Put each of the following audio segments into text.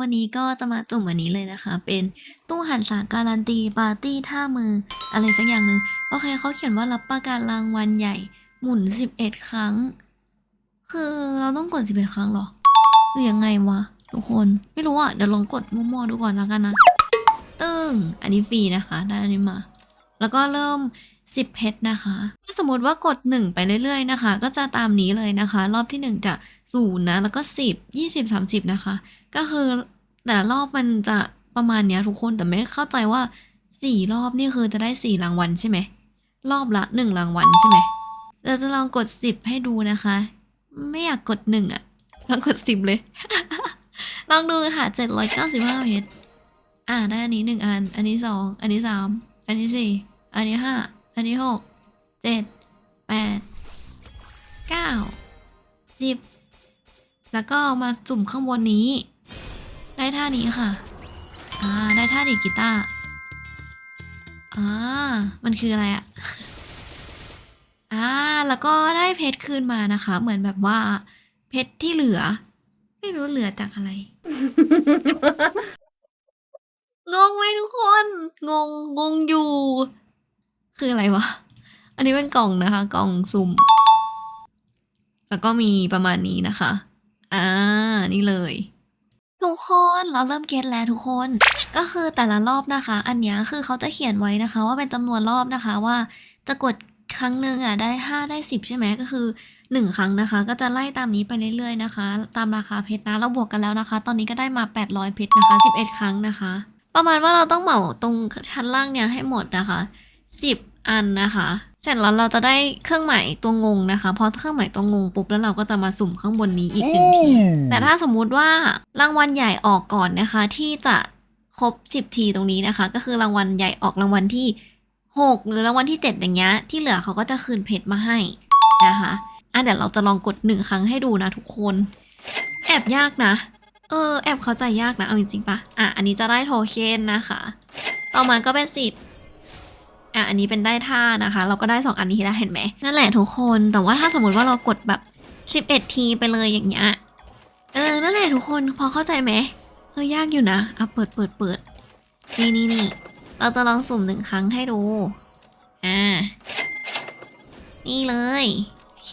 วันนี้ก็จะมาจุ่มอันนี้เลยนะคะ เป็นตู้หันสาการันตีปาร์ตี้ท่ามือ อะไรสักอย่างหนึ่งโอเคเขาเขียนว่ารับประกันรางวัลใหญ่ หมุน 11 ครั้ง คือเราต้องกด 11 ครั้งหรอ หรือยังไงวะ ทุกคนไม่รู้อะ เดี๋ยวลองกดมั่วๆดูก่อนแล้วกันนะ ตึ้งอันนี้ฟรีนะคะ ได้อันนี้มา แล้วก็เริ่ม10เพชรนะคะ ถ้าสมมติว่ากด 1 ไปเรื่อยๆนะคะ ก็จะตามนี้เลยนะคะ รอบที่ 1 จะศูนย์นะ แล้วก็ 10 20 30 นะคะ ก็คือแต่รอบมันจะประมาณเนี้ยทุกคนแต่ไม่เข้าใจว่า4รอบนี่คือจะได้4รางวัลใช่ไหมรอบละ1รางวัลใช่ไหมเราจะลองกด10ให้ดูนะคะ ไม่อยากกด1อะลองกด10เลย ลองดูค่ะ795เพชรอ่าได้อันนี้หนึ่งอัน อันนี้สองอันนี้สามอันนี้สี่อันนี้ห้าอันนี้หกเจ็ดแปดเก้าสิบแล้วก็มาจุ่มข้างบนนี้ ได้ท่านี้ค่ะ อ่า ได้ท่าดีกีตาร์ อ่า มันคืออะไรอะอ่า แล้วก็ได้เพชรคืนมานะคะ เหมือนแบบว่า เพชรที่เหลือ ไม่รู้เหลือจากอะไร งงไหมทุกคน งง งงอยู่ คืออะไรวะ อันนี้เป็นกล่องนะคะ กล่องสุ่ม แล้วก็มีประมาณนี้นะคะ อ่า นี่เลย ทุกคนเราเริ่มเก็ตแล้วทุกคน ก็คือแต่ละรอบนะคะ อันเนี้ยคือเขาจะเขียนไว้นะคะ ว่าเป็นจำนวนรอบนะคะว่าจะกดครั้งหนึ่งอะได้ห้าได้สิบใช่ไหมก็คือหนึ่งครั้งนะคะ ก็จะไล่ตามนี้ไปเรื่อยๆนะคะ ตามราคาเพชรนะเราบวกกันแล้วนะคะ ตอนนี้ก็ได้มา 800 เพชรนะคะ 11 ครั้งนะคะ ประมาณว่าเราต้องเหมาตรงชั้นล่างเนี่ยให้หมดนะคะ 10 อันนะคะ เสร็จแล้วเราจะได้เครื่องหมายตัวงงนะคะพอเครื่องหมายตัวงงปุ๊บแล้วเราก็จะมาสุ่มข้างบนนี้อีกหนึ่งทีแต่ถ้าสมมุติว่ารางวัลใหญ่ออกก่อนนะคะ ที่จะครบ 10 ทีตรงนี้นะคะ ก็คือรางวัลใหญ่ออกรางวัลที่ 6 หรือรางวัลที่ 7 อย่างเงี้ยที่เหลือเขาก็จะคืนเพชรมาให้นะคะอะเดี๋ยวเราจะลองกดหนึ่งครั้งให้ดูนะทุกคน แอบยากนะ เออ แอบเข้าใจยากนะเอาจริงๆปะอะอันนี้จะได้โทเค็นนะคะ ต่อมาก็เป็นสิบ อะอันนี้เป็นได้ท่านะคะ เราก็ได้สองอันนี้ได้วเห็นไหมนั่นแหละทุกคนแต่ว่าถ้าสมมติว่าเรากดแบบสิบเอ็ดทีไปเลยอย่างเงี้ยเออนั่นแหละทุกคนพอเข้าใจไหมเออยากอยู่นะเอะเปิดเปิดเปิดนี่นี่นี่เราจะลองสุ่มหนึ่งครั้งให้ดูอ่านี่เลยโอเค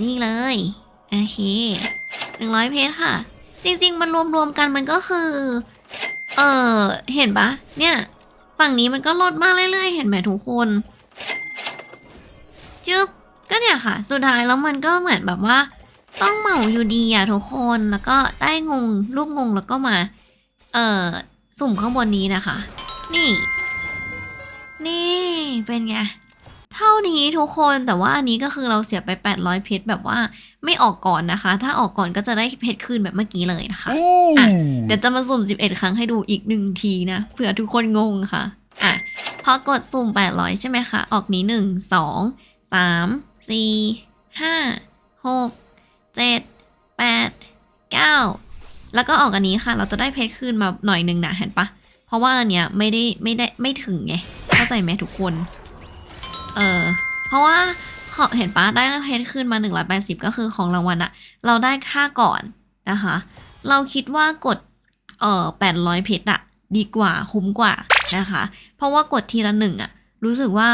นี่เลยโอเคหนึ่งร้อยเพชรค่ะ จริง ๆ มันรวมๆกันมันก็คือ เออเห็นปะเนี่ย ฝั่งนี้มันก็ลดมากเรื่อยๆ เห็นไหมทุกคนจึ๊บก็เนี่ยค่ะ สุดท้ายแล้วมันก็เหมือนแบบว่า ต้องเหมาอยู่ดีอะทุกคนแล้วก็ได้งงรูปงงแล้วก็มา เอ่อสุ่มข้างบนนี้นะคะ นี่ นี่เป็นไง เท่านี้ทุกคนแต่ว่าอันนี้ก็คือเราเสียไป 800 เพชรแบบว่าไม่ออกก่อนนะคะ ถ้าออกก่อนก็จะได้เพชรคืนแบบเมื่อกี้เลยนะคะอะเดี๋ยวจะมาสุ่ม 11 ครั้งให้ดูอีกหนึ่งทีนะเผื่อทุกคนงงค่ะอะพอกดสุ่ม 800 ใช่ไหมคะ ออกนี้ 1 2 3 4 5 6 7 8 9 แล้วก็ออกอันนี้ค่ะ เราจะได้เพชรคืนมาหน่อยหนึ่งนะเห็นปะเพราะว่าอันเนี้ยไม่ได้ไม่ได้ไม่ถึงไงเข้าใจไหมทุกคน เออ เพราะว่าขอเห็นปะได้เพชรขึ้นมา 180 ก็คือของรางวัลอะเราได้ค่าก่อนนะคะ เราคิดว่ากดเอ่อ800 เพชรอะดีกว่าคุ้มกว่านะคะ เพราะว่ากดทีละหนึ่งอะรู้สึกว่า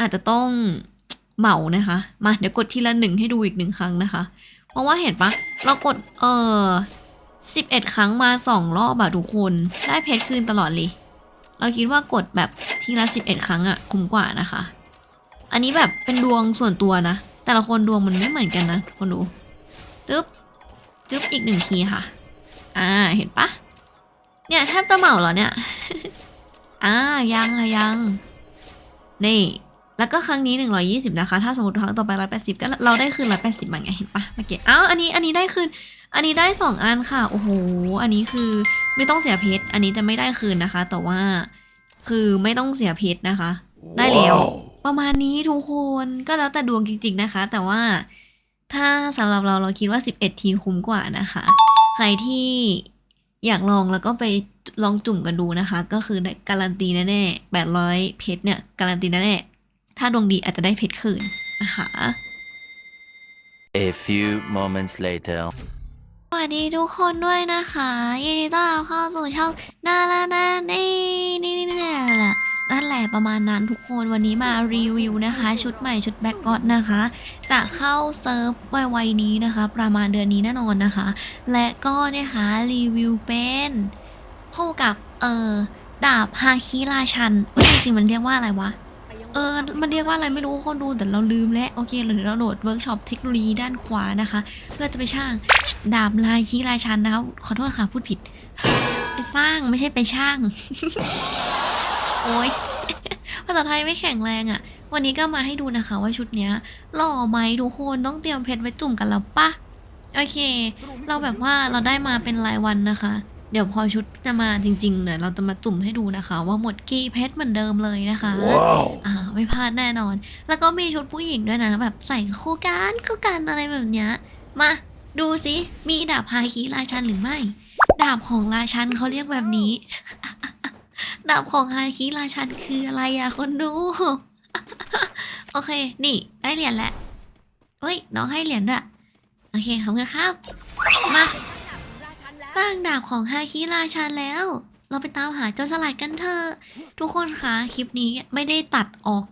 อาจจะต้องเหมานะคะ มาเดี๋ยวกดทีละหนึ่งให้ดูอีกหนึ่งครั้งนะคะ เพราะว่าเห็นปะเรากดเอ่อ11 ครั้งมา 2 รอบอะทุกคนได้เพชรคืนตลอดเลย เราคิดว่ากดแบบทีละ 11 ครั้งอะคุ้มกว่านะคะ อันนี้แบบเป็นดวงส่วนตัวนะ แต่ละคนดวงมันไม่เหมือนกันนะ คนดูตึ๊บจึ๊บอีกหนึ่งทีค่ะ อ่า เห็นปะเนี่ยแทบจะเหมาแล้วเนี่ย อ่า ยังค่ะยัง นี่ แล้วก็ครั้งนี้ 120 นะคะ ถ้าสมมติครั้งต่อไป 180 ก็เราได้คืน 180มาไง เห็นปะเมื่อกี้ อ้าว อันนี้ อันนี้ได้คืน อันนี้ได้ 2 อันค่ะ โอ้โห อันนี้คือไม่ต้องเสียเพชร อันนี้จะไม่ได้คืนนะคะ แต่ว่า คือไม่ต้องเสียเพชรนะคะ ได้แล้ว ประมาณนี้ทุกคนก็แล้วแต่ดวงจริงๆนะคะ แต่ว่าถ้าสำหรับเราเราคิดว่า 11 ทีคุ้มกว่านะคะ ใครที่อยากลองแล้วก็ไปลองจุ่มกันดูนะคะ ก็คือการันตีแน่ๆ800 เพชรเนี่ยการันตีแน่ๆถ้าดวงดีอาจจะได้เพชรคืนนะคะ A few moments later. สวัสดีทุกคนด้วยนะคะ ยินดีต้อนรับเข้าสู่ช่องนาลานานี่นี่นี่นี่ นั่นแหละประมาณนั้นทุกคนวันนี้มารีวิวนะคะ ชุดใหม่ชุดแบ็กกอดนะคะ จะเข้าเซิร์ฟไวๆนี้นะคะ ประมาณเดือนนี้แน่นอนนะคะ และก็นะคะรีวิวเป็นคู่กับเอ่อดาบฮาคิราชันเอ้ยจริงๆมันเรียกว่าอะไรวะเออ มันเรียกว่าอะไรไม่รู้คนดูแต่เราลืมแล้วโอเคเราเดี๋ยวเราโหลดเวิร์กช็อปเทคโนโลยีด้านขวานะคะ เพื่อจะไปช่างดาบลายชี้ลายชันนะคะขอโทษค่ะพูดผิด ไปสร้างไม่ใช่ไปช่าง โอ้ยภาษาไทยไม่แข็งแรงอะ่ะ วันนี้ก็มาให้ดูนะคะว่าชุดเนี้ยหล่อไหมทุกคนต้องเตรียมเพชรไว้จุ่มกันแล้วปะโอเค เราแบบว่าเราได้มาเป็นรายวันนะคะ เดี๋ยวพอชุดจะมาจริงๆเนี่ยเราจะมาจุ่มให้ดูนะคะ ว่าหมดกี่เพชรเหมือนเดิมเลยนะคะ Wow. อ่าไม่พลาดแน่นอน แล้วก็มีชุดผู้หญิงด้วยนะ แบบใส่คู่กันคู่กันอะไรแบบเนี้ยมาดูสิมีดาบฮาคิราชันหรือไม่ ดาบของราชันเขาเรียกแบบนี้ ดาบของฮาคิราชันคืออะไรอะคนดู โอเค นี่ ได้เหรียญแหละเฮ้ย น้องให้เหรียญด้วย โอเค ขอบคุณครับ มา สร้างดาบของฮาคิราชันแล้ว เราไปตามหาเจ้าสลัดกันเถอะ ทุกคนคะคลิปนี้ไม่ได้ตัดออก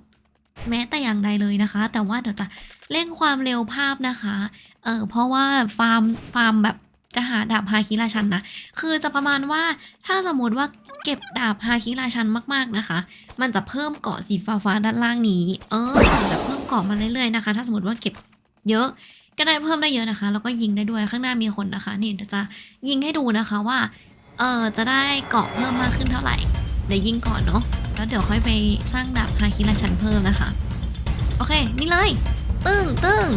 แม้แต่อย่างใดเลยนะคะ แต่ว่าเดี๋ยวจะเร่งความเร็วภาพนะคะ เออเพราะว่าฟาร์มฟาร์มแบบ จะหาดาบฮาคิราชันนะ คือจะประมาณว่าถ้าสมมติว่าเก็บดาบฮาคิราชันมากๆนะคะ มันจะเพิ่มเกาะสีฟ้าๆด้านล่างนี้ เออจะเพิ่มเกาะมาเรื่อยๆนะคะ ถ้าสมมติว่าเก็บเยอะก็ได้เพิ่มได้เยอะนะคะ แล้วก็ยิงได้ด้วยข้างหน้ามีคนนะคะนี่จะยิงให้ดูนะคะว่าเออจะได้เกาะเพิ่มมากขึ้นเท่าไหร่ เดี๋ยวยิงก่อนเนาะแล้วเดี๋ยวค่อยไปสร้างดาบฮาคิราชันเพิ่มนะคะ โอเค นี่เลย ตึ้งตึ้ง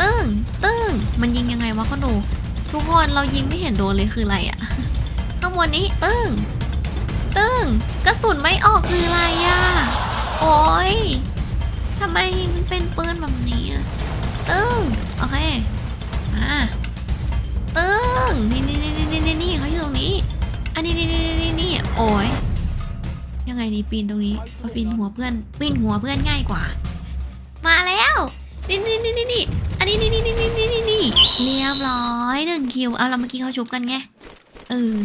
ตึ้งตึ้งมันยิงยังไงวะก็ดู ทุกคนเรายิงไม่เห็นโดนเลยคืออะไรอะข้างบนนี้ตึ้งตึ้งกระสุนไม่ออกคืออะไรอะโอ้ยทำไมมันเป็นปืนแบบนี้อะตึ้งโอเคอ่าตึ้งนี่นี่นี่นี่นี่นี่เขาอยู่ตรงนี้ อันนี้นี่นี่นี่นี่โอ้ยยังไงดีปีนตรงนี้มาปีนหัวเพื่อนปีนหัวเพื่อนง่ายกว่า มาแล้วนี่นี่นี่นี่นี่อันนี้นี่นี่นี่นี่นี่นี่ เรียบร้อยหนึ่งคิว เอาเราเมื่อกี้เขาชุบกันไง เออ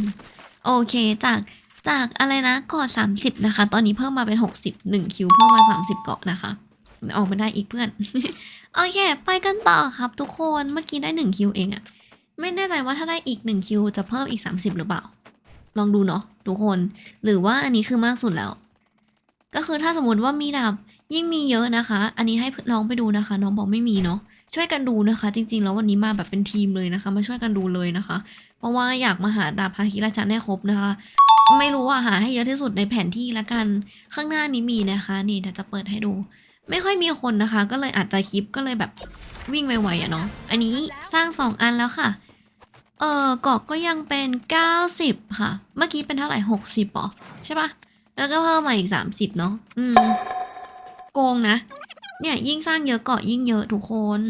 โอเคจากจากอะไรนะเกาะสามสิบนะคะ ตอนนี้เพิ่มมาเป็นหกสิบหนึ่งคิวเพิ่มมาสามสิบเกาะนะคะ ออกมาได้อีกเพื่อน โอเค ไปกันต่อครับทุกคน เมื่อกี้ได้หนึ่งคิวเองอะไม่แน่ใจว่าถ้าได้อีกหนึ่งคิวจะเพิ่มอีกสามสิบหรือเปล่า ลองดูเนาะทุกคน หรือว่าอันนี้คือมากสุดแล้ว ก็คือถ้าสมมติว่ามีดาบยิ่งมีเยอะนะคะ อันนี้ให้น้องไปดูนะคะ น้องบอกไม่มีเนาะ ช่วยกันดูนะคะ จริง ๆ แล้ววันนี้มาแบบเป็นทีมเลยนะคะ มาช่วยกันดูเลยนะคะ เพราะว่าอยากมาหาดาบพาฮิราชันให้ครบนะคะ ไม่รู้ว่าหาให้เยอะที่สุดในแผนที่ละกันข้างหน้านี้มีนะคะ นี่เดี๋ยวจะเปิดให้ดู ไม่ค่อยมีคนนะคะ ก็เลยอาจจะคลิปก็เลยแบบวิ่งไวๆอะเนาะอันนี้สร้างสองอันแล้วค่ะเออกอกก็ยังเป็น 90 ค่ะ เมื่อกี้เป็นเท่าไหร่ 60หรอใช่ปะแล้วก็เพิ่มมาอีก 30 เนาะอืม โกงนะ เนี่ยยิ่งสร้างเยอะเกาะยิ่งเยอะทุกคน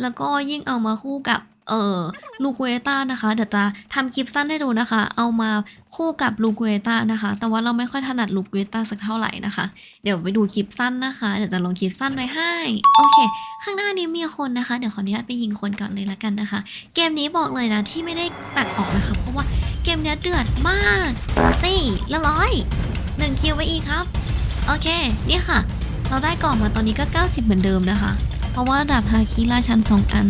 แล้วก็ยิ่งเอามาคู่กับเอ่อลูเกต้านะคะ เดี๋ยวจะทำคลิปสั้นให้ดูนะคะ เอามาคู่กับลูเกต้านะคะ แต่ว่าเราไม่ค่อยถนัดลูเกต้าสักเท่าไหร่นะคะ เดี๋ยวไปดูคลิปสั้นนะคะ เดี๋ยวจะลงคลิปสั้นไว้ให้ โอเค ข้างหน้านี้มีคนนะคะ เดี๋ยวขออนุญาตไปยิงคนก่อนเลยละกันนะคะ เกมนี้บอกเลยนะที่ไม่ได้ตัดออกนะคะ เพราะว่าเกมเนี้ยเดือดมากนี่เรียบร้อยหนึ่งคิวไว้อีกครับ โอเค นี่ค่ะ เราได้กล่องมาตอนนี้ก็ 90 เหมือนเดิมนะคะ เพราะว่าดาบฮาคิราชันสองอัน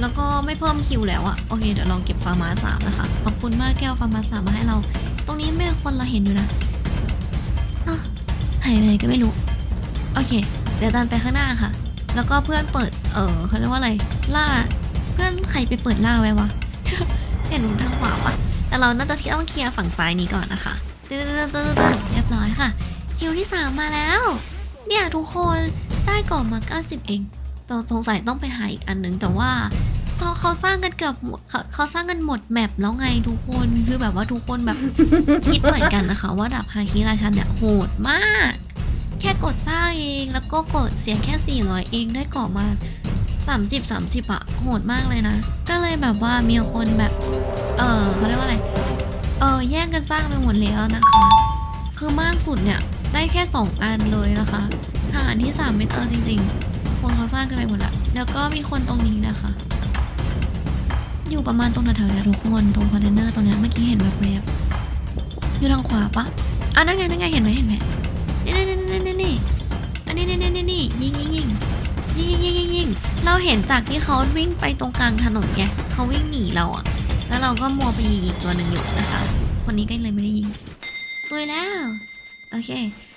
แล้วก็ไม่เพิ่มคิวแล้วอะโอเคเดี๋ยวลองเก็บฟาร์มาสามนะคะ ขอบคุณมากแก้วฟาร์มาสามมาให้เรา ตรงนี้ไม่คนเราเห็นอยู่นะอ้าวหายไปไหนก็ไม่รู้ โอเค เดี๋ยวดันไปข้างหน้าค่ะ แล้วก็เพื่อนเปิด เออเขาเรียกว่าอะไร ล่า เพื่อนใครไปเปิดล่าไว้วะเห็นหนูทางขวาปะแต่เราน่าจะที่ต้องเคลียร์ฝั่งซ้ายนี้ก่อนนะคะตึ๊ดตึ๊ดตึ๊ดตึ๊ดเรียบร้อยค่ะ คิวที่สามมาแล้ว เนี่ยทุกคนได้ก่อนมา 90 เองเราสงสัยต้องไปหาอีกอันหนึ่งแต่ว่าตอนเขาสร้างกันเกือบหมดเขาเขาสร้างกันหมดแมปแล้วไงทุกคนคือแบบว่าทุกคนแบบ คิดเหมือนกันนะคะ ว่าดาบฮาคิราชันเนี่ยโหดมาก แค่กดสร้างเองแล้วก็กดเสียแค่ 400 เองได้ก่อมา 30 30อะโหดมากเลยนะ ก็เลยแบบว่ามีคนแบบ เออเขาเรียกว่าอะไร เออแย่งกันสร้างไปหมดแล้วนะคะ คือมากสุดเนี่ย ได้แค่ 2 อันเลยนะคะหาอันที่ 3 ไม่เจอจริงๆ คนเขาสร้างกันไปหมดละ แล้วก็มีคนตรงนี้นะคะ อยู่ประมาณตรงแถวๆนี้ทุกคน ตรงคอนเทนเนอร์ตรงนี้เมื่อกี้เห็นแบบแบบอยู่ทางขวาปะอะนั่นไงนั่นไงเห็นไหมเห็นไหมนี่นี่นี่นี่นี่นี่นนี้นี่นี่นี่นี่ยิงยิงยิงยิงยิงยิงยิงเราเห็นจากที่เขาวิ่งไปตรงกลางถนนไงเขาวิ่งหนีเราอะแล้วเราก็มัวไปยิงอีกตัวหนึ่งอยู่นะคะ คนนี้ก็เลยไม่ได้ยิงตัวแล้ว โอเค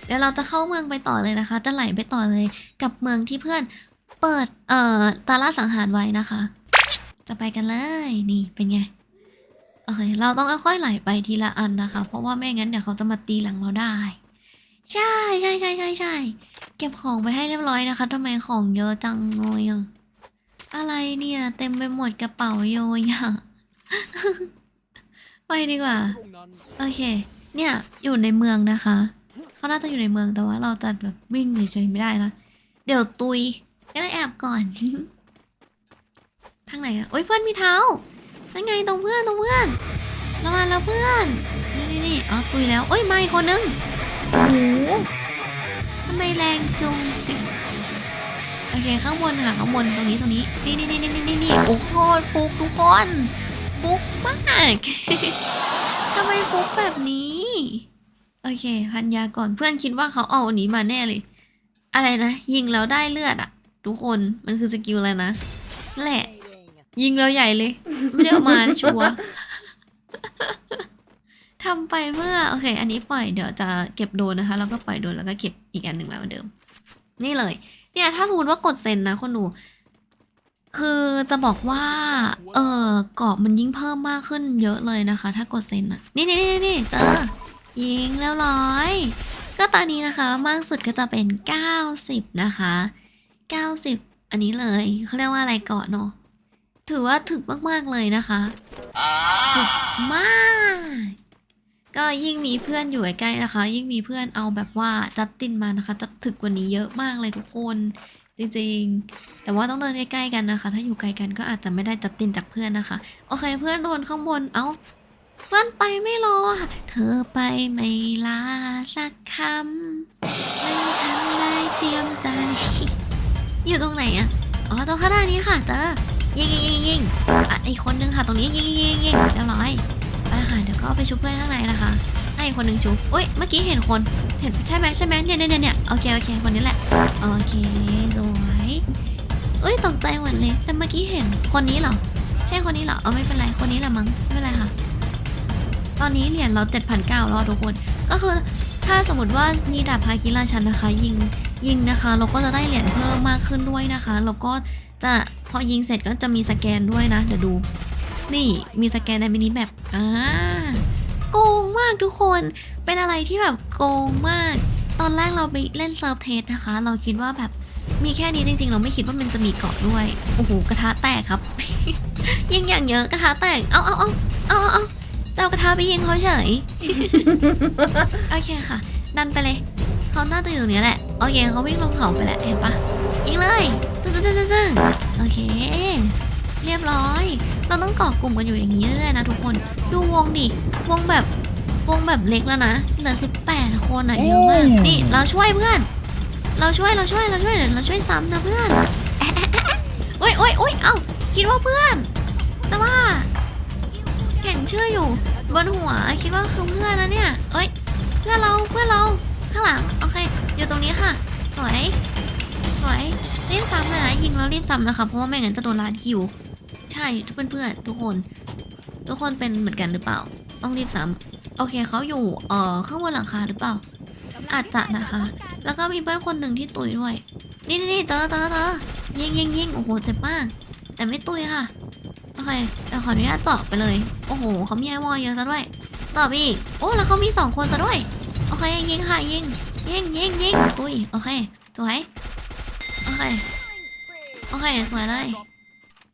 เดี๋ยวเราจะเข้าเมืองไปต่อเลยนะคะ จะไหลไปต่อเลยกับเมืองที่เพื่อนเปิดเอ่อตาล่าสังหารไว้นะคะ จะไปกันเลยนี่เป็นไงโอเค เราต้องค่อยๆไหลไปทีละอันนะคะ เพราะว่าไม่งั้นเดี๋ยวเขาจะมาตีหลังเราได้ ใช่ใช่ใช่ใช่ใช่เก็บของไปให้เรียบร้อยนะคะทำไมของเยอะจังเลยอะอะไรเนี่ย เต็มไปหมดกระเป๋าโยยอะไปดีกว่า โอเค เนี่ย อยู่ในเมืองนะคะ เขาน่าจะอยู่ในเมืองแต่ว่าเราจะแบบวิ่งเฉยๆไม่ได้นะ เดี๋ยวตุยก็เลยแอบก่อน ทางไหนอะโอ้ยเพื่อนมีเท้านั่นไงตรงเพื่อนตรงเพื่อนระวังแล้วเพื่อน นี่นี่นี่อ๋อตุยแล้วโอ้ยมาอีกคนนึงโอ้โหทำไมแรงจุงโอเคข้างบนค่ะข้างบนตรงนี้ตรงนี้นี่นี่นี่นี่นี่นี่โอ้โหฟุกทุกคนฟุกมากทำไมฟุกแบบนี้ เค พันยาก่อนเพื่อนคิดว่าเขาเอาอันนี้มาแน่เลย อะไรนะ ยิงแล้วได้เลือดอะทุกคนมันคือสกิลอะไรนะนั่นแหละ ยิงแล้วใหญ่เลย ไม่ได้เอามานะชัวร์ทำไปเพื่อ โอเค อันนี้ปล่อยเดี๋ยวจะเก็บโดนนะคะ แล้วก็ปล่อยโดนแล้วก็เก็บอีกอันหนึ่งมาเหมือนเดิม นี่เลย เนี่ยถ้าสมมติว่ากดเซ็นนะคนดู คือจะบอกว่า เออกรอบมันยิ่งเพิ่มมากขึ้นเยอะเลยนะคะ ถ้ากดเซ็นอะนี่นี่นี่นี่เจอ ยิงแล้วร้อย ก็ตอนนี้นะคะมากสุดก็จะเป็น 90 นะคะ 90 อันนี้เลยเขาเรียกว่าอะไรเกาะเนาะถือว่าถึกมากๆเลยนะคะถึกมาก ก็ยิ่งมีเพื่อนอยู่ใกล้นะคะ ยิ่งมีเพื่อนเอาแบบว่าจัดตินมานะคะจะถึกกว่านี้เยอะมากเลยทุกคนจริงๆ แต่ว่าต้องเดินใกล้ๆกันนะคะ ถ้าอยู่ไกลกันก็อาจจะไม่ได้จัดตินจากเพื่อนนะคะ โอเค เพื่อนโดนข้างบน เอ้า พื่อนไปไม่รอค่ะ เธอไปไม่ลาสักคำไม่ทันได้เตรียมใจ อยู่ตรงไหนอะอ๋อตรงข้างหน้านี้ค่ะเจอยิงยิงยิงยิงอะอีกคนนึงค่ะตรงนี้ยิงยิงยิงยิงเรียบร้อยไปค่ะเดี๋ยวก็ไปชุบเพื่อนข้างในนะคะให้อีกคนหนึ่งชุบอุ้ยเมื่อกี้เห็นคนเห็นใช่ไหมใช่ไหมเนี่ยเนี่ยเนี่ยเนี่ยโอเคโอเคคนนี้แหละโอเคสวยเอ้ยตกใจหมดเลยแต่เมื่อกี้เห็นคนนี้เหรอใช่คนนี้เหรอเอาไม่เป็นไรคนนี้แหละมั้งไม่เป็นไรค่ะ ตอนนี้เหรียญเราเจ็ดพันเก้าแล้วทุกคน ก็คือถ้าสมมติว่ามีดาบพาคิราชันนะคะ ยิงยิงนะคะ เราก็จะได้เหรียญเพิ่มมากขึ้นด้วยนะคะแล้วก็จะพอยิงเสร็จก็จะมีสแกนด้วยนะเดี๋ยวดู นี่มีสแกนในมินิแมปอ่าโกงมากทุกคนเป็นอะไรที่แบบโกงมาก ตอนแรกเราไปเล่นเซิร์ฟเทสนะคะ เราคิดว่าแบบมีแค่นี้จริงๆ เราไม่คิดว่ามันจะมีเกาะด้วย โอ้โห กระทะแตกครับ ยิงอย่างเยอะกระทะแตก เอาเอาเอาเอาเอา เอาจะเอากระทะไปยิงเขาเฉย โอเคค่ะ ดันไปเลย เขาน่าจะอยู่ตรงนี้แหละ โอเคเขาวิ่งลงเขาไปแล้วเห็นปะยิงเลยตึ้งตึ้งตึ้งตึ้งตึ้งโอเค เรียบร้อย เราต้องเกาะกลุ่มกันอยู่อย่างนี้เรื่อยๆนะทุกคน ดูวงดิ วงแบบวงแบบเล็กแล้วนะ เหลือ 18 คนอะเยอะมาก นี่เราช่วยเพื่อน เราช่วยเราช่วยเราช่วยเดี๋ยวเราช่วยซ้ำนะเพื่อนแอะแอะแอะแอะโอ๊ยโอ๊ยโอ๊ยเอ้าคิดว่าเพื่อน แต่ว่า เห็นชื่ออยู่ บนหัวคิดว่าคือเพื่อนนะเนี่ย เอ้ย เพื่อนเราเพื่อนเราข้างหลังโอเค อยู่ตรงนี้ค่ะ สวยสวยรีบซ้ำเลยนะยิงแล้วรีบซ้ำนะคะเพราะว่าไม่งั้นจะโดนลานคิว ใช่ทุกเพื่อนทุกคน ทุกคนเป็นเหมือนกันหรือเปล่า ต้องรีบซ้ำโอเคเขาอยู่เอ่อข้างบนหลังคาหรือเปล่า อาจจะนะคะ แล้วก็มีเพื่อนคนหนึ่งที่ตุยด้วย นี่นี่เจอเจอเจอยิงยิงยิงโอ้โหเจ็บมากแต่ไม่ตุยค่ะ อเคเดี๋ยวขออนุญาตเจาะไปเลย โอ้โหเขามีไอวอลเยอะซะด้วยเจาะไปอีก โอ้ แล้วเขามีสองคนซะด้วย โอเค ยิงค่ะ ยิง ยิง ยิง ยิงตุ้ย โอเค สวย โอเค โอเค สวยเลย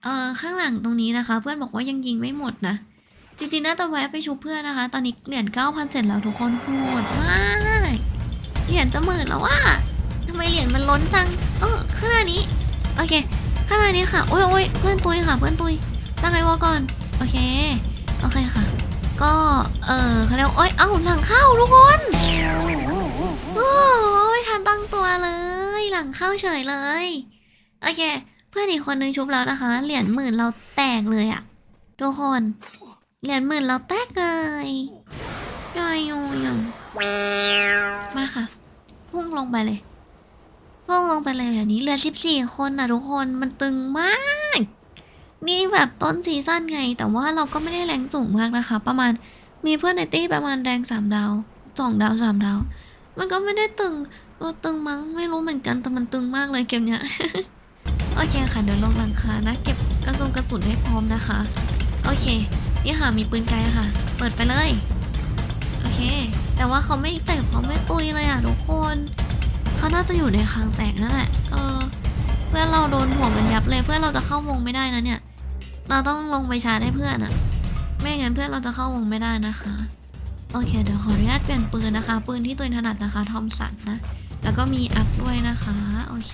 เอ่อ ข้างหลังตรงนี้นะคะ เพื่อนบอกว่ายังยิงไม่หมดนะ จริงๆน่าจะแวะไปชูเพื่อนนะคะ ตอนนี้เหรียญ9,000เสร็จแล้วทุกคนโหดมากเหรียญจะหมื่นแล้วว่าทำไมเหรียญมันล้นจัง เออข้างหน้านี้ โอเค ข้างหน้านี้ค่ะ โอ้ยโอ้ยเพื่อนตุยค่ะ เพื่อนตุย ตั้งไงวะก่อน โอเค โอเคค่ะ ก็ เออเขาเรียกว่าโอ้ยเอ้า หลังเข้าทุกคนโอ้ไม่ทันตั้งตัวเลย หลังเข้าเฉยเลย โอเค เพื่อนอีกคนนึงชุบแล้วนะคะ เหรียญหมื่นเราแตกเลยอะทุกคน เหรียญหมื่นเราแตกเลยยอยยอยยมาค่ะ พุ่งลงไปเลยพุ่งลงไปเลยแบบนี้เหลือสิบสี่คนนะทุกคน มันตึงมาก นี่แบบต้นซีซั่นไง แต่ว่าเราก็ไม่ได้แรงสูงมากนะคะ ประมาณมีเพื่อนในตี้ประมาณแดงสามดาวสองดาวสามดาว มันก็ไม่ได้ตึงตัวตึงมั้งไม่รู้เหมือนกันแต่มันตึงมากเลยเกมเนี้ยโอเคค่ะเดี๋ยวลงหลังคานะ เก็บกระสุนกระสุนให้พร้อมนะคะ โอเค นี่ค่ะมีปืนไกลค่ะ เปิดไปเลย โอเค แต่ว่าเขาไม่เตะเขาไม่ตุยเลยอะทุกคน เขาน่าจะอยู่ในคลังแสงนั่นแหละเออ เพื่อนเราโดนหัวมันยับเลยเพื่อนเราจะเข้าวงไม่ได้นะเนี่ย เราต้องลงไปชาร์จให้เพื่อนอะไม่งั้นเพื่อนเราจะเข้าวงไม่ได้นะคะ โอเค เดี๋ยวขออนุญาตเปลี่ยนปืนนะคะ ปืนที่ตัวเองถนัดนะคะทอมสันนะ แล้วก็มีอัพด้วยนะคะ โอเค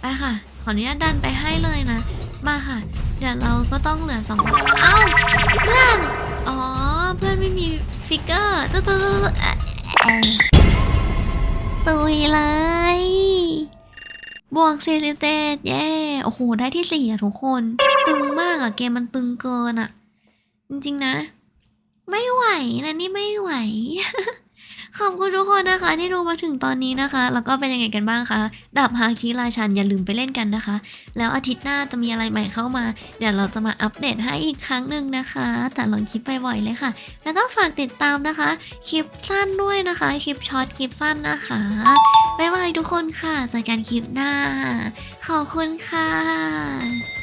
ไปค่ะ ขออนุญาตดันไปให้เลยนะ มาค่ะ เดี๋ยวเราก็ต้องเหลือสองคนเอ้าเพื่อน อ๋อ เพื่อนไม่มีฟิกเกอร์ตึ๊ตึ๊ตึ๊ดตึ๊ดอะเอ่อตุยเลย บวกสี่สิบเจ็ดเย้ โอ้โห ได้ที่สี่อะทุกคน ตึงมากอะเกมมันตึงเกินอะจริงๆนะ ไม่ไหวนะนี่ไม่ไหว ขอบคุณทุกคนนะคะ ที่ดูมาถึงตอนนี้นะคะ แล้วก็เป็นยังไงกันบ้างคะดับฮาคิราชันอย่าลืมไปเล่นกันนะคะ แล้วอาทิตย์หน้าจะมีอะไรใหม่เข้ามา เดี๋ยวเราจะมาอัปเดตให้อีกครั้งหนึ่งนะคะ แต่ลองคลิปไปบ่อยเลยค่ะ แล้วก็ฝากติดตามนะคะ คลิปสั้นด้วยนะคะ คลิปช็อตคลิปสั้นนะคะบ๊ายบายทุกคนค่ะเจอกันคลิปหน้า ขอบคุณค่ะ